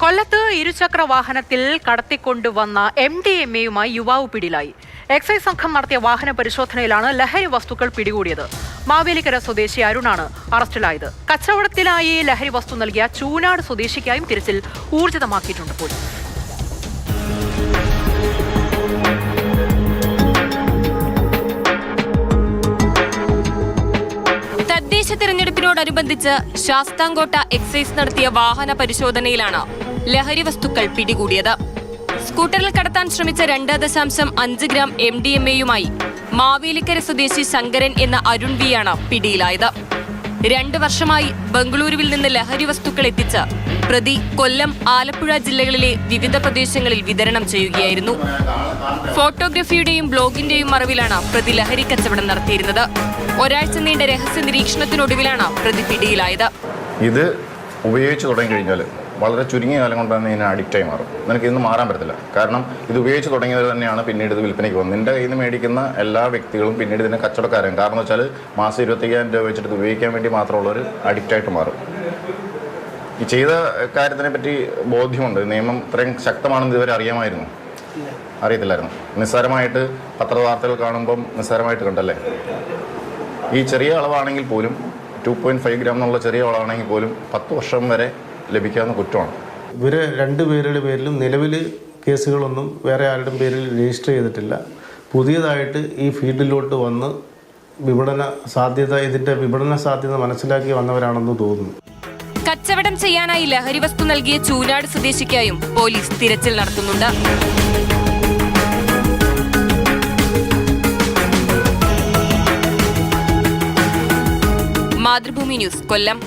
കൊല്ലത്ത് ഇരുചക്ര വാഹനത്തിൽ കടത്തിക്കൊണ്ടുവന്ന എം ഡി എം എയുമായി യുവാവ് പിടിയിലായി. എക്സൈസ് സംഘം നടത്തിയ വാഹന പരിശോധനയിലാണ് ലഹരി വസ്തുക്കൾ പിടികൂടിയത്. മാവേലിക്കര സ്വദേശി അരുണാണ് അറസ്റ്റിലായത്. കച്ചവടത്തിനായി ലഹരി വസ്തു നൽകിയ ചൂനാട് സ്വദേശിക്കായും തിരച്ചിൽ ഊർജിതമാക്കിയിട്ടുണ്ട് പോലീസ്. തദ്ദേശ തിരഞ്ഞെടുപ്പിനോടനുബന്ധിച്ച് ശാസ്താംകോട്ട എക്സൈസ് നടത്തിയ വാഹന പരിശോധനയിലാണ് ലഹരി വസ്തുക്കൾ പിടികൂടിയത്. സ്കൂട്ടറിൽ കടത്താൻ ശ്രമിച്ച രണ്ട് ദശാംശം അഞ്ച് ഗ്രാം എം ഡി എം എയുമായി മാവേലിക്കര സ്വദേശി ശങ്കരൻ എന്ന അരുൺ വിയാണ് പിടിയിലായത്. രണ്ട് വർഷമായി ബംഗളൂരുവിൽ നിന്ന് ലഹരി വസ്തുക്കൾ എത്തിച്ച് പ്രതി കൊല്ലം ആലപ്പുഴ ജില്ലകളിലെ വിവിധ പ്രദേശങ്ങളിൽ വിതരണം ചെയ്യുകയായിരുന്നു. ഫോട്ടോഗ്രഫിയുടെയും ബ്ലോഗിന്റെയും മറവിലാണ് പ്രതി ലഹരി കച്ചവടം നടത്തിയിരുന്നത്. ഒരാഴ്ച നീണ്ട രഹസ്യ നിരീക്ഷണത്തിനൊടുവിലാണ് പ്രതി പിടിയിലായത്. ഇത് ഉപയോഗിച്ചു തുടങ്ങി കഴിഞ്ഞാൽ വളരെ ചുരുങ്ങിയ കാലം കൊണ്ട് തന്നെ ഇതിന് അഡിക്റ്റായി മാറും. നിനക്ക് ഇന്ന് മാറാൻ പറ്റത്തില്ല. കാരണം ഇത് ഉപയോഗിച്ച് തുടങ്ങിയവർ തന്നെയാണ് പിന്നീട് ഇത് വിൽപ്പനയ്ക്ക് പോകുന്നത്. നിന്റെ കയ്യിൽ നിന്ന് മേടിക്കുന്ന എല്ലാ വ്യക്തികളും പിന്നീട് ഇതിനെ കച്ചവടക്കാരും കാരണം വെച്ചാൽ മാസം ഇരുപത്തയ്യായിരം രൂപ വെച്ചിട്ട് ഉപയോഗിക്കാൻ വേണ്ടി മാത്രമുള്ളവർ അഡിക്റ്റായിട്ട് മാറും. ഈ ചെയ്ത കാര്യത്തിനെ പറ്റി ബോധ്യമുണ്ട്. നിയമം ഇത്രയും ശക്തമാണെന്ന് ഇതുവരെ അറിയാമായിരുന്നു. അറിയത്തില്ലായിരുന്നു. നിസ്സാരമായിട്ട് പത്രവാർത്തകൾ കാണുമ്പം നിസ്സാരമായിട്ട് കണ്ടല്ലേ? ഈ ചെറിയ അളവാണെങ്കിൽ പോലും ടു പോയിന്റ് ഫൈവ് ഗ്രാം എന്നുള്ള ചെറിയ അളവാണെങ്കിൽ പോലും പത്ത് വർഷം വരെ ലഭിക്കാവുന്ന കുറ്റമാണ്. ഇവർ രണ്ട് പേരുടെ പേരിലും നിലവിൽ കേസുകളൊന്നും വേറെ ആരുടെയും പേരിൽ രജിസ്റ്റർ ചെയ്തിട്ടില്ല. പുതിയതായിട്ട് ഈ ഫീൽഡിലോട്ട് വന്ന് വിപണന സാധ്യത ഇതിന്റെ വിപണന സാധ്യത മനസ്സിലാക്കി വന്നവരാണെന്ന് തോന്നുന്നു. കച്ചവടം ചെയ്യാനായി ലഹരി വസ്തു നൽകിയ ചൂനാട് സ്വദേശിക്കായും പോലീസ് തിരച്ചിൽ നടത്തുന്നുണ്ട്. മാതൃഭൂമി ന്യൂസ് കൊല്ലം.